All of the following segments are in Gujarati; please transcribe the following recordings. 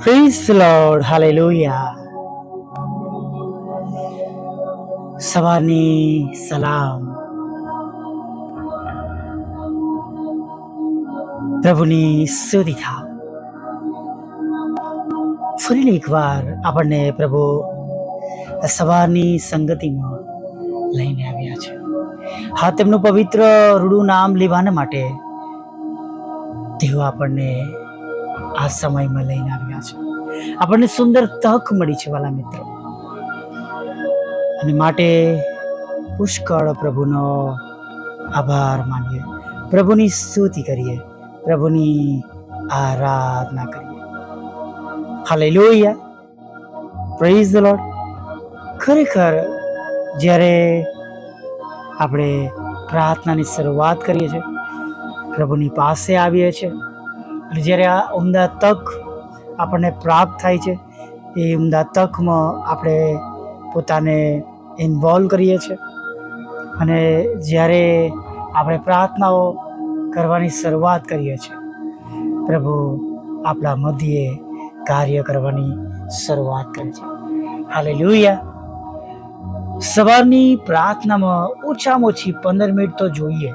Praise લોર્ડ હાલે Hallelujah. સવારની સલામ પ્રભુની સ્તુતિ થાવ ફરી એકવાર આપણને પ્રભુ સવારની સંગતિમાં લઈને આવ્યા છે. હા, તેમનું પવિત્ર રૂડું નામ લેવાના માટે તેઓ આપણને આ સમયમાં લઈને આવ્યા છે. આપણને સુંદર તક મળી છે, વાલા મિત્રો. અને માટે પુષ્કળ પ્રભુનો આભાર માનીએ. પ્રભુની સ્તુતિ કરીએ. પ્રભુની આરાધના કરીએ. હાલેલુયા. પ્રેઝ ધ લોર્ડ ખરેખર જ્યારે આપણે પ્રાર્થનાની શરૂઆત કરીએ છીએ, પ્રભુની પાસે આવીએ છીએ જ્યારે આ ઉમદા તક આપણને પ્રાપ્ત થાય છે, એ ઉમદા તકમાં આપણે પોતાને ઇન્વોલ્વ કરીએ છીએ. અને જ્યારે આપણે પ્રાર્થનાઓ કરવાની શરૂઆત કરીએ છીએ, પ્રભુ આપણા મધ્યે કાર્ય કરવાની શરૂઆત કરે છે. હાલે સવારની પ્રાર્થનામાં ઓછામાં ઓછી પંદર મિનિટ તો જોઈએ.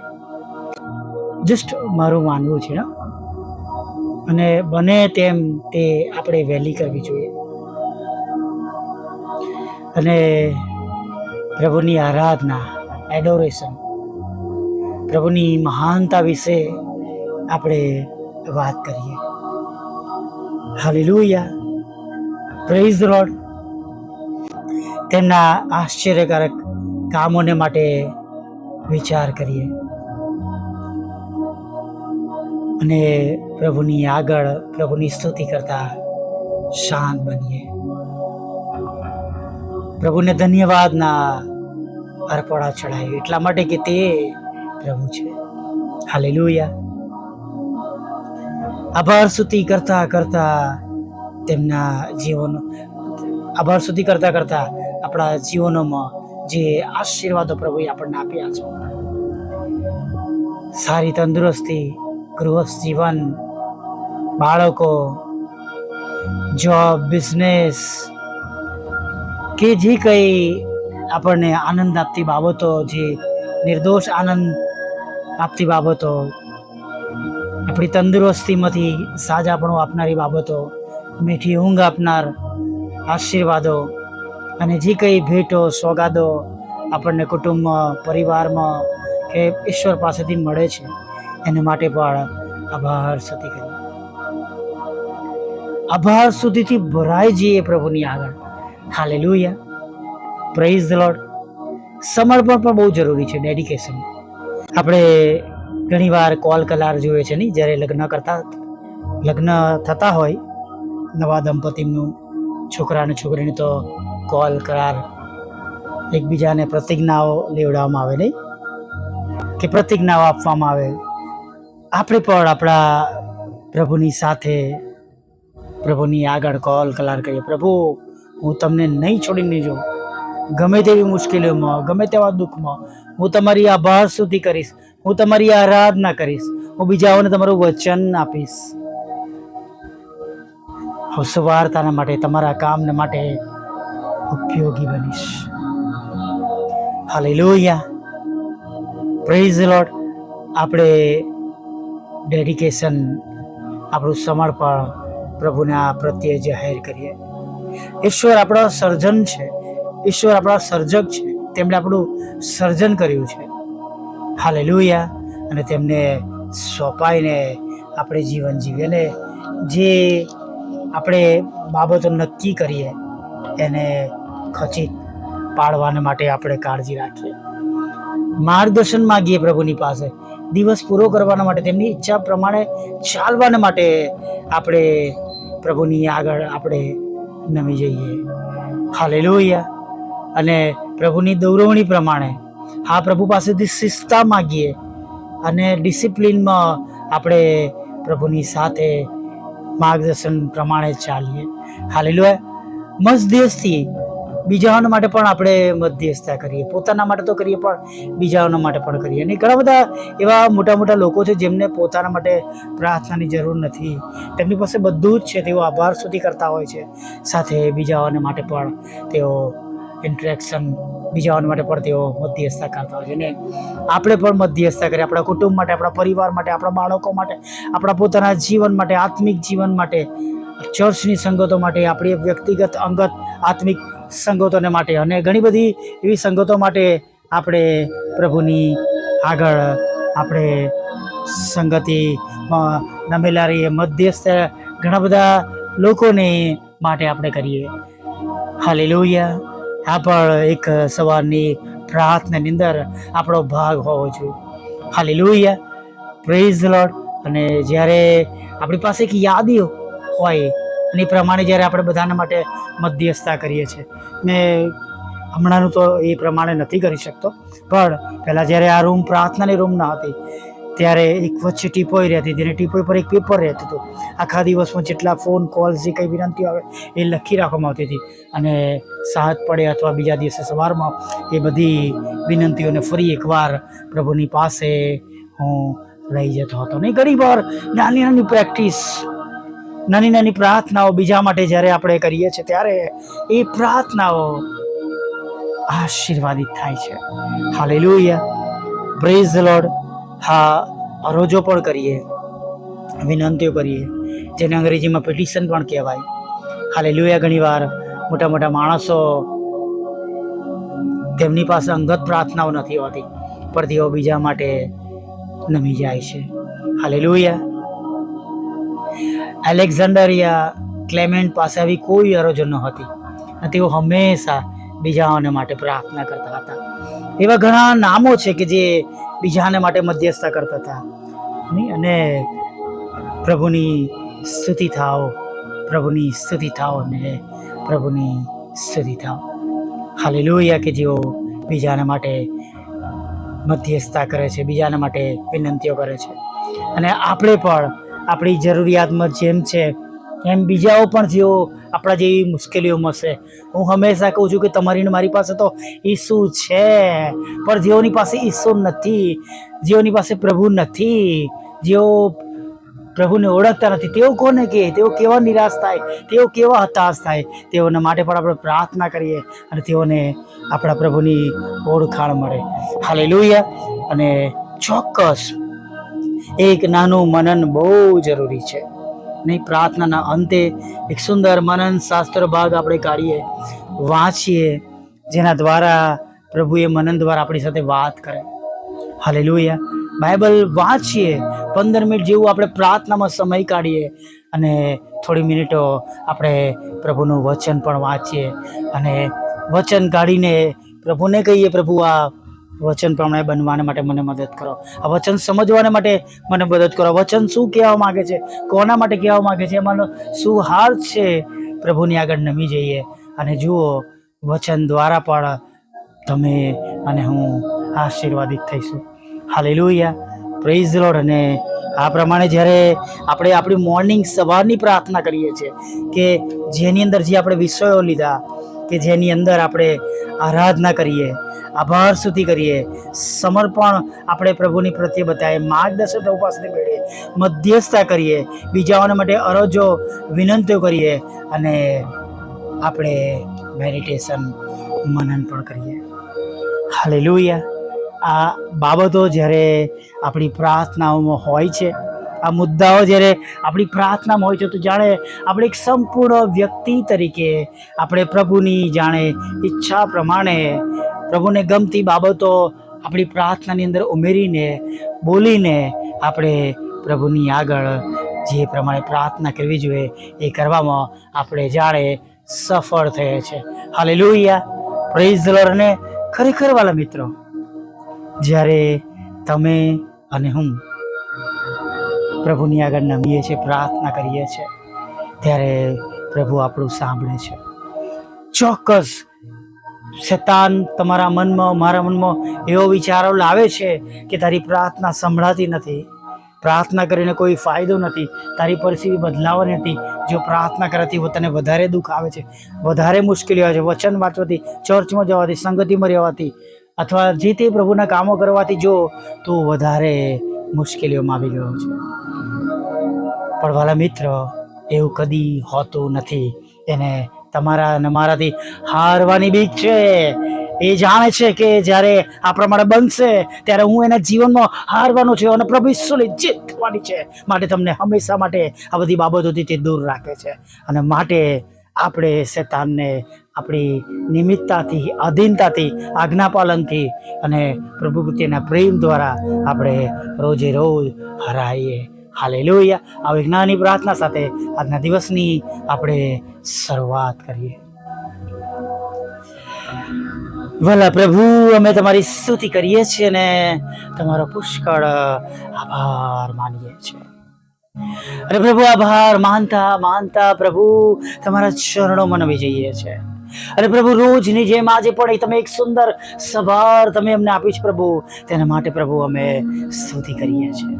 જસ્ટ મારું માનવું છે, હા. અને બને તેમ તે આપણે વહેલી કરવી જોઈએ. અને પ્રભુની આરાધના એડોરેશન પ્રભુની મહાનતા વિશે આપણે વાત કરીએ. હાલેલુયા પ્રેઝ ધ લોર્ડ તેમના આશ્ચર્યકારક કામોને માટે વિચાર કરીએ. અને પ્રભુની આગળ પ્રભુની સ્તુતિ કરતા શાંત બનીએ. પ્રભુને ધન્યવાદના અર્પણા ચડાવી એટલા માટે કે તે પ્રભુ છે. હાલે હાલેલુયા. આભાર સ્તુતિ કરતા કરતા તેમના જીવન આભાર સ્તુતિ કરતા કરતા આપણા જીવનોમાં જે આશીર્વાદો પ્રભુએ આપણને આપ્યા છે. સારી તંદુરસ્તી, ગૃહસ્થ જીવન બાળકો જોબ બિઝનેસ કે જે કંઈ આપણને આનંદ આપતી બાબતો, જે નિર્દોષ આનંદ આપતી બાબતો, આપણી તંદુરસ્તીમાંથી સાજાપણું આપનારી બાબતો, મીઠી ઊંઘ આપનાર આશીર્વાદો અને જે કંઈ ભેટો, સોગાદો આપણને કુટુંબમાં પરિવારમાં કે ઈશ્વર પાસેથી મળે છે, એને માટે પણ આભાર સતી કરીએ આભાર સુધીથી ભરાઈ જઈએ પ્રભુની આગળ. હાલેલુયા. પ્રેઝ ધ લોર્ડ સમર્પણ પણ બહુ જરૂરી છે ડેડિકેશન આપણે ઘણીવાર કોલ કલાર જોઈએ છે નહીં, જ્યારે લગ્ન કરતા, લગ્ન થતા હોય, નવા દંપતીનું છોકરા અને છોકરીને તો કોલ કરાર એકબીજાને પ્રતિજ્ઞાઓ લેવડાવવામાં આવે નહીં? કે પ્રતિજ્ઞાઓ આપવામાં આવે. આપણે પણ આપણા પ્રભુની સાથે પ્રભુની આગળ કોલ કલાર કરીએ. પ્રભુ, હું તમને નહીં છોડીને જો ગમે તેવી મુશ્કેલીઓમાં, ગમે તેવા દુઃખમાં, હું તમારી આભાર સુધી કરીશ. હું તમારી આરાધના કરીશ. હું બીજાઓને તમારું વચન આપીશ. હું સવારતાના માટે, તમારા કામને માટે ઉપયોગી બનીશ. હાલેલુયા. પ્રેઝ લોર્ડ આપણે ડેડિકેશન આપણું સમર્પણ પ્રભુના પ્રત્યે જાહેર કરીએ. ઈશ્વર આપણો સર્જન છે. ઈશ્વર આપણા સર્જક છે. તેમણે આપણું સર્જન કર્યું છે. હાલેલુયા. અને તેમને સોંપાઈને આપણે જીવન જીવીએ અને જે આપણે બાબતો નક્કી કરીએ, એને ખચિત પાડવાને માટે આપણે કાળજી રાખીએ. માર્ગદર્શન માગીએ પ્રભુની પાસે. દિવસ પૂરો કરવાના માટે, તેમની ઈચ્છા પ્રમાણે ચાલવાના માટે આપણે પ્રભુની આગળ આપણે નમી જઈએ. હાલેલુયા. અને પ્રભુની દૌરવણી પ્રમાણે હા, પ્રભુ પાસેથી શિસ્તા માગીએ અને ડિસિપ્લિનમાં આપણે પ્રભુની સાથે માર્ગદર્શન પ્રમાણે ચાલીએ. હાલેલુયા. મસ્ત દિવસથી બીજાઓના માટે પણ આપણે મધ્યસ્થતા કરીએ. પોતાના માટે તો કરીએ, પણ બીજાઓના માટે પણ કરીએ. અને ઘણા બધા એવા મોટા મોટા લોકો છે જેમને પોતાના માટે પ્રાર્થનાની જરૂર નથી. તેમની પાસે બધું જ છે. તેઓ આભાર સુધી કરતા હોય છે. સાથે બીજાઓને માટે પણ તેઓ ઇન્ટરેક્શન બીજાઓને માટે પણ તેઓ મધ્યસ્થતા કરતા હોય છે. અને આપણે પણ મધ્યસ્થતા કરીએ. આપણા કુટુંબ માટે, આપણા પરિવાર માટે, આપણા બાળકો માટે, આપણા પોતાના જીવન માટે, આત્મિક જીવન માટે ચર્ચની સંગતો માટે, આપણી વ્યક્તિગત અંગત આત્મિક સંગતોને માટે અને ઘણી બધી એવી સંગતો માટે આપણે પ્રભુની આગળ આપણે સંગતિ નમેલા રહીએ. મધ્યસ્થ ઘણા બધા લોકોને માટે આપણે કરીએ. હાલેલુયા. આ પણ એક સવારની પ્રાર્થનાની અંદર આપણો ભાગ હોવો જોઈએ. હાલેલુયા. પ્રેઝ લોર્ડ અને જ્યારે આપણી પાસે એક યાદી હોય અને એ પ્રમાણે જ્યારે આપણે બધાના માટે મધ્યસ્થતા કરીએ છીએ. મેં હમણાંનું તો એ પ્રમાણે નથી કરી શકતો. પણ પહેલાં જ્યારે આ રૂમ પ્રાર્થનાની રૂમ ન હતી, ત્યારે એક વચ્ચે ટીપોઈ રહેતી હતી અને ટીપોઈ પર એક પેપર રહેતું હતું. આખા દિવસમાં જેટલા ફોન કોલ જે કંઈ વિનંતીઓ આવે, એ લખી રાખવામાં આવતી હતી. અને સાત પડે અથવા બીજા દિવસે સવારમાં એ બધી વિનંતીઓને ફરી એકવાર પ્રભુની પાસે હું લઈ જતો હતો. ને ઘણી વાર નાની નાની પ્રેક્ટિસ નાની નાની પ્રાર્થનાઓ બીજા માટે જ્યારે આપણે કરીએ છીએ, ત્યારે એ પ્રાર્થનાઓ આશીર્વાદિત થાય છે. હાલેલુયા. પ્રેઝ લોડ હા, અરોજો પણ કરીએ. વિનંતીઓ કરીએ. જેને અંગ્રેજીમાં પિટિશન પણ કહેવાય. હાલે લોહિયા ઘણીવાર મોટા મોટા માણસો તેમની પાસે અંગત પ્રાર્થનાઓ નથી હોતી, પણ તેઓ બીજા માટે નમી જાય છે. હાલેલુયા એલેક્ઝાન્ડરિયા ક્લેમેન્ટ પાસે આવી કોઈ અરજો ન હતી. તેઓ હંમેશા બીજાઓને માટે પ્રાર્થના કરતા હતા. એવા ઘણા નામો છે કે જે બીજાને માટે મધ્યસ્થતા કરતા હતા. અને પ્રભુની સ્તુતિ થાઓ, પ્રભુની સ્તુતિ થાઓ અને પ્રભુની સ્તુતિ થાઓ. હાલેલુયા કે જેઓ બીજાને માટે મધ્યસ્થતા કરે છે, બીજાના માટે વિનંતીઓ કરે છે. અને આપણે પણ આપણી જરૂરિયાતમાં જેમ છે, એમ બીજાઓ પણ જેઓ આપણા જેવી મુશ્કેલીઓમાં છે હું હંમેશા કહું છું કે તમારી મારી પાસે તો ઈસુ છે, પણ જેઓની પાસે ઈસુ નથી, જેઓની પાસે પ્રભુ નથી, જેઓ પ્રભુને ઓળખતા નથી, તેઓ કોને કહે? તેઓ કેવા નિરાશ થાય? તેઓ કેવા હતાશ થાય? તેઓના માટે પણ આપણે પ્રાર્થના કરીએ અને તેઓને આપણા પ્રભુની ઓળખાણ મળે. હાલેલુયા. અને ચોક્કસ એક નાનું મનન બહુ જરૂરી છે. નહીં પ્રાર્થનાના અંતે એક સુંદર મનન શાસ્ત્ર ભાગ આપણે કાઢીએ, વાંચીએ, જેના દ્વારા પ્રભુએ મનન દ્વારા આપણી સાથે વાત કરે. હાલેલુયા. બાઇબલ વાંચીએ, પંદર મિનિટ જેવું આપણે પ્રાર્થનામાં સમય કાઢીએ અને થોડી મિનિટો આપણે પ્રભુનું વચન પણ વાંચીએ. અને વચન કાઢીને પ્રભુને કહીએ, પ્રભુ, આ વચન પ્રમાણે બનવાને માટે મને મદદ કરો. આ વચન સમજવાને માટે મને મદદ કરો. વચન શું કહેવા માંગે છે? કોના માટે કહેવા માંગે છે? એમાંનો શું હાર છે? પ્રભુની આગળ નમી જઈએ. અને જુઓ, વચન દ્વારા પણ તમે અને હું આશીર્વાદિત થઈશું. હાલેલુયા. પ્રેઝ લોડ અને આ પ્રમાણે જ્યારે આપણે આપણી મોર્નિંગ સવારની પ્રાર્થના કરીએ છીએ કે જેની અંદર જે આપણે વિષયો લીધા કે જેની અંદર આપણે આરાધના કરીએ, આભાર સુધી કરીએ, સમર્પણ આપણે પ્રભુની પ્રત્યે બતાવીએ, માર્ગદર્શન પ્રભુ પાસેથી મેળવીએ, મધ્યસ્થતા કરીએ, બીજાઓના માટે અરજો, વિનંતીઓ કરીએ અને આપણે મેડિટેશન મનન પણ કરીએ. હાલેલુયા. આ બાબતો જ્યારે આપણી પ્રાર્થનાઓમાં હોય છે આ મુદ્દાઓ જ્યારે આપણી પ્રાર્થનામાં હોય છે, તો જાણે આપણે એક સંપૂર્ણ વ્યક્તિ તરીકે આપણે પ્રભુની જાણે ઈચ્છા પ્રમાણે પ્રભુને ગમતી બાબતો આપણી પ્રાર્થનાની અંદર ઉમેરીને, બોલીને આપણે પ્રભુની આગળ જે પ્રમાણે પ્રાર્થના કરવી જોઈએ, એ કરવામાં આપણે જાણે સફળ થઈએ છે. હાલે લોહિયા પ્રેઝ અને ખરેખર વાલા મિત્રો, જ્યારે તમે અને હું પ્રભુની આગળ નમીએ છીએ, પ્રાર્થના કરીએ છીએ, ત્યારે પ્રભુ આપણું સાંભળે છે. ચોક્કસ શેતાન તમારા મનમાં, મારા મનમાં એવો વિચારો લાવે છે કે તારી પ્રાર્થના સંભળાતી નથી. પ્રાર્થના કરીને કોઈ ફાયદો નથી. તારી પરિસ્થિતિ બદલાવાની નથી જો પ્રાર્થના કરવાથી તને વધારે દુઃખ આવે છે, વધારે મુશ્કેલી આવે છે, વચન વાંચવાથી, ચર્ચમાં જવાથી, સંગતિમાં રહેવાથી, અથવા જે તે પ્રભુના કામો કરવાથી જો તું વધારે મુશ્કેલીઓમાં આવી ગયો છે. પણ વાલા મિત્ર, એવું કદી હોતું નથી. એને તમારા અને મારાથી હારવાની બીક છે. એ જાણે છે કે જ્યારે આ પ્રમાણે બનશે, ત્યારે હું એના જીવનમાં હારવાનો છું અને પ્રભુ ઈશ્વરની જીતવાની છે. માટે તમને હંમેશા માટે આ બધી બાબતોથી તે દૂર રાખે છે. અને માટે આપણે શેતાનને આપણી નિમિત્તાથી અધીનતાથી આજ્ઞાપાલનથી અને પ્રભુ પ્રત્યેના પ્રેમ દ્વારા આપણે રોજે રોજ હરાઈએ. હાલે લોહિયા આ વિજ્ઞાની પ્રાર્થના સાથે આજના દિવસની આપણે શરૂઆત કરીએ. ભલા પ્રભુ, અમે તમારી સ્તુતિ કરીએ છીએ અને તમારો પુષ્કળ આભાર માનીએ છીએ. અરે પ્રભુ, આભાર. માનતા માનતા પ્રભુ, તમારા ચરણોમાં નમી જઈએ છે. અરે પ્રભુ, રોજની જેમ આજે પણ તમે એક સુંદર સવાર તમે અમને આપી છે પ્રભુ. તેના માટે પ્રભુ અમે સ્તુતિ કરીએ છીએ.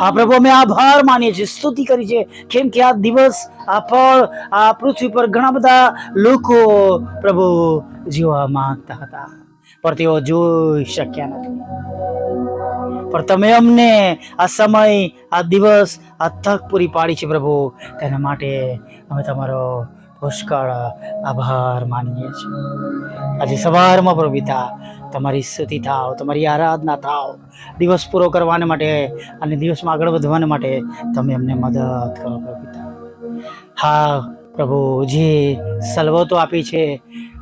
હા પ્રભુ, અમે આભાર માનીએ છીએ. સ્તુતિ કરી છે. કેમ કે આ દિવસ, આ પળ, આ પૃથ્વી પર ઘણા બધા લોકો પ્રભુ જીવવા માંગતા હતા. પણ તેઓ જોઈ શક્યા નથી. પણ તમે અમને આ સમય, આ દિવસ, આ તક પૂરી પાડી છે પ્રભુ. તેના માટે અમે તમારો પુષ્કળ આભાર માનીએ છીએ. આજે સવારમાં પ્રભુ પિતા, તમારી સ્તુતિ થાવ, તમારી આરાધના થાવ. દિવસ પૂરો કરવાને માટે અને દિવસમાં આગળ વધવાને માટે તમે અમને મદદ કરો પ્રભુ પિતા. હા, પ્રભુ જે સલવતો આપી છે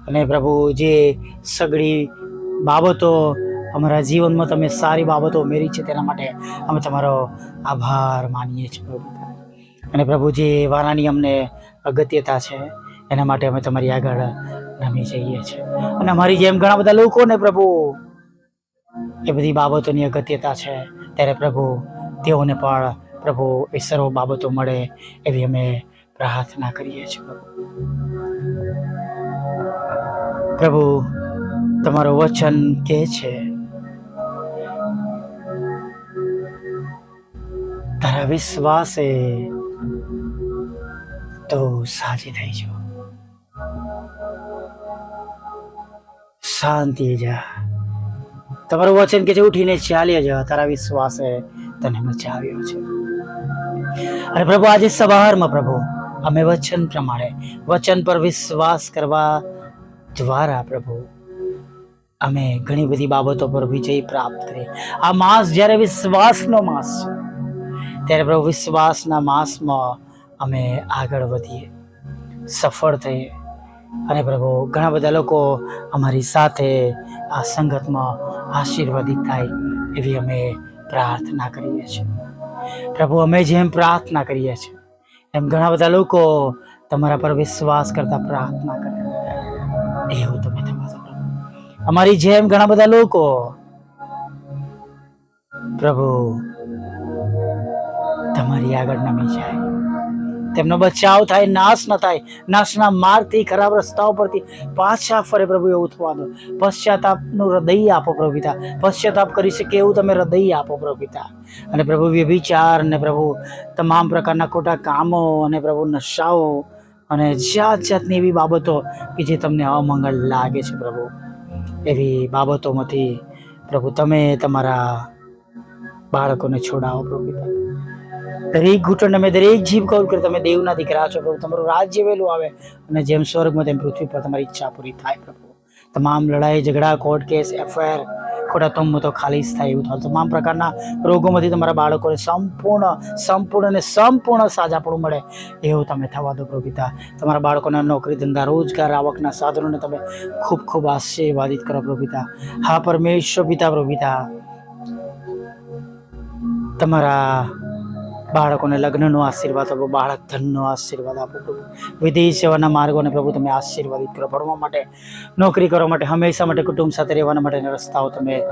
અને પ્રભુ જે સગડી બાબતો અમારા જીવનમાં તમે સારી બાબતો ઉમેરી છે તેના માટે અમે તમારો આભાર માનીએ છીએ પ્રભુ અને પ્રભુ જે વારાની અમને અગત્યતા છે, એના માટે અમે તમારી આગળ નમી જઈએ છીએ. અને અમારી જેમ ઘણા બધા લોકોને પ્રભુ એ બધી બાબતોની અગત્યતા છે, ત્યારે પ્રભુ તેઓને પણ પ્રભુ એ સર્વ બાબતો મળે એવી અમે પ્રાર્થના કરીએ છીએ પ્રભુ. પ્રભુ તમારું વચન કે છે? તારા વિશ્વાસે તો સાજી થઈ જો શાંતિ જા. તમારું વચન કે છે, ઉઠીને ચાલ્યા જા. તારા વિશ્વાસે તને બચાવ્યો છે. અને પ્રભુ, આજે સવારમાં પ્રભુ, અમે વચન પ્રમાણે, વચન પર વિશ્વાસ કરવા દ્વારા પ્રભુ અમે ઘણી બધી બાબતો પર વિજય પ્રાપ્ત કરીએ. આ માસ જ્યારે વિશ્વાસનો માસ છે, ત્યારે પ્રભુ વિશ્વાસના માસમાં અમે આગળ વધીએ, સફળ થઈએ અને પ્રભુ ઘણા બધા લોકો અમારી સાથે આ સંગતમાં આશીર્વાદિત થાય એવી અમે પ્રાર્થના કરીએ છીએ. પ્રભુ અમે જેમ પ્રાર્થના કરીએ છીએ, એમ ઘણા બધા લોકો તમારા પર વિશ્વાસ કરતા પ્રાર્થના કરે. એવું તમે અમારી જેમ ઘણા બધા લોકો. પ્રભુ, તમારી આગળ નમી જાય. તેમનો બચાવ થાય, નાશ ન થાય, નાશના માર્ગથી ખરાબ રસ્તાઓ પરથી પાછા ફરે પ્રભુ એવું થવા દો. પશ્ચાતાપનું હૃદય આપો પ્રભુ પિતા પશ્ચાતાપ કરી શકે એવું તમે હૃદય આપો પ્રભુ અને પ્રભુ વ્યભિચાર અને પ્રભુ તમામ પ્રકારના ખોટા કામો અને પ્રભુ નશાઓ અને જાત જાતની એવી બાબતો કે જે તમને અમંગળ લાગે છે પ્રભુ. એવી બાબતોમાંથી પ્રભુ, તમે તમારા બાળકોને છોડાવો પ્રભુ દરેક ઘૂંટણ અમે દરેક જીભ કૌલ કરી, તમે દેવના દીકરા છો પ્રભુ, તમારું રાજ્ય વહેલું આવે અને જેમ સ્વર્ગમાં તેમ પૃથ્વી પર તમારી ઈચ્છા પૂરી થાય પ્રભુ. તમામ લડાઈ, ઝઘડા કોર્ટ કેસ એફઆઈઆર ખોટા તો ખાલીસ થાય એવું થાય તમામ પ્રકારના રોગોમાંથી તમારા બાળકોને સંપૂર્ણ સંપૂર્ણ અને સંપૂર્ણ સાજાપણું મળે એવું તમે થવા દો પ્રભુ તમારા બાળકોના નોકરી ધંધા રોજગાર આવકના સાધનોને તમે ખૂબ ખૂબ આશીર્વાદિત કરો પ્રભુ હા પરમેશ્વર પિતા પ્રભુ તમારા બાળકોને લગ્નનો આશીર્વાદ આપો, બાળક ધનનો આશીર્વાદ આપો પ્રભુ. વિદેશ જવાના માર્ગોને પ્રભુ તમે આશીર્વાદિત કરો ભણવા માટે, નોકરી કરવા માટે, હંમેશા માટે, કુટુંબ સાથે રહેવાના માટેના રસ્તાઓ તમે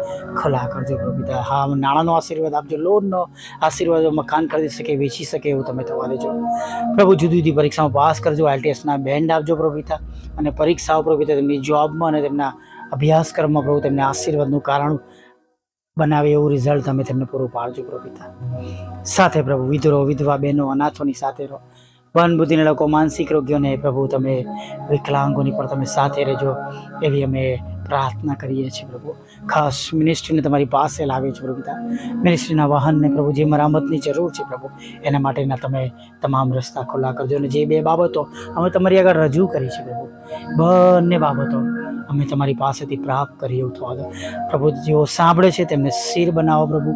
ખુલ્લા કરજો પ્રભુ હા, નાણાંનો આશીર્વાદ આપજો, લોનનો આશીર્વાદ મકાન ખરીદી શકે, વેચી શકે એવું તમે થવા દેજો. પ્રભુ જુદી જુદી પરીક્ષામાં પાસ કરજો, આઈટીએસના બેન્ડ આપજો પ્રભુ અને પરીક્ષાઓ પ્રભુ તેમની જોબમાં અને તેમના અભ્યાસક્રમમાં પ્રભુ તેમને આશીર્વાદનું કારણ બનાવે એવું રિઝલ્ટ તમે તેમને પૂરું પાડજો પ્રભુ પિતા. સાથે પ્રભુ વિધરો, વિધવા બહેનો, અનાથોની સાથે રહો. વન બુદ્ધિના લોકો, માનસિક રોગીઓને પ્રભુ તમે વિકલાંગોની પણ તમે સાથે રહેજો એવી અમે પ્રાર્થના કરીએ છીએ પ્રભુ. ખાસ મિનિસ્ટ્રીને તમારી પાસે લાવે છે પ્રભુ પિતા. મિનિસ્ટ્રીના વાહનને પ્રભુ જે મરામતની જરૂર છે પ્રભુ, એના માટેના તમે તમામ રસ્તા ખુલ્લા કરજો. અને જે બે બાબતો અમે તમારી આગળ રજૂ કરી છે પ્રભુ, બંને બાબતો અમે તમારી પાસેથી પ્રાપ્ત કરીએ ફાધર પ્રભુ, જેઓ સાંભળે છે તેમને શિર બનાવો પ્રભુ.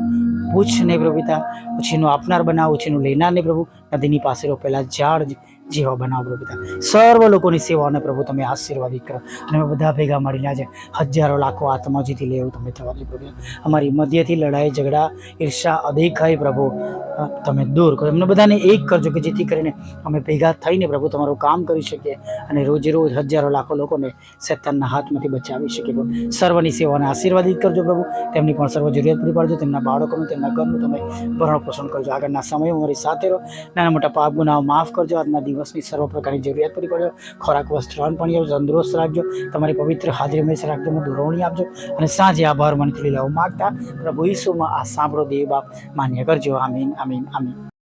પૂછ નહીં પ્રભુ પિતા. ઉછીનું આપનાર બનાવો ઉછીનું લેનાર નહીં પ્રભુ. નદીની પાસે રોપેલા ઝાડ જેવા બનાવો પ્રભુ પિતા. સર્વ લોકોની સેવાઓને પ્રભુ તમે આશીર્વાદિત કરો. અને બધા ભેગા મળીને આજે હજારો લાખો આત્મા જીતી લે એવું તમે થવા પ્રભુ અમારી મધ્યથી લડાઈ, ઝઘડા, ઈર્ષા, અદેખાઈ પ્રભુ તમે દૂર કરો. એમને બધાને એક કરજો કે જેથી કરીને અમે ભેગા થઈને પ્રભુ તમારું કામ કરી શકીએ અને રોજે રોજ હજારો લાખો લોકોને શેતાનના હાથમાંથી બચાવી શકીએ પ્રભુ સર્વની સેવાને આશીર્વાદિત કરજો પ્રભુ તેમની પણ સર્વ જરૂરિયાત પૂરી પાડજો. તેમના બાળકોનું, તેમના ઘરનું તમે ભરણ પોષણ કરજો. આગળના સમયે અમારી સાથે રહો. નાના મોટા પાપ, ગુનાઓ માફ કરજો. આજના દિવસની સર્વ પ્રકારની જરૂરિયાત પૂરી પાડજો ખોરાક, વસ્ત્ર પણ તંદુરસ્ત રાખજો. તમારી પવિત્ર હાજરી હંમેશા રાખજો મને દોરવણી આપજો. અને સાંજે આભાર મનથી લેવા માગતા પ્રભુ ઈસુમાં આ સાંભળો દેવ બાપ. માન્ય કરજો. આમીન આમીન આમીન.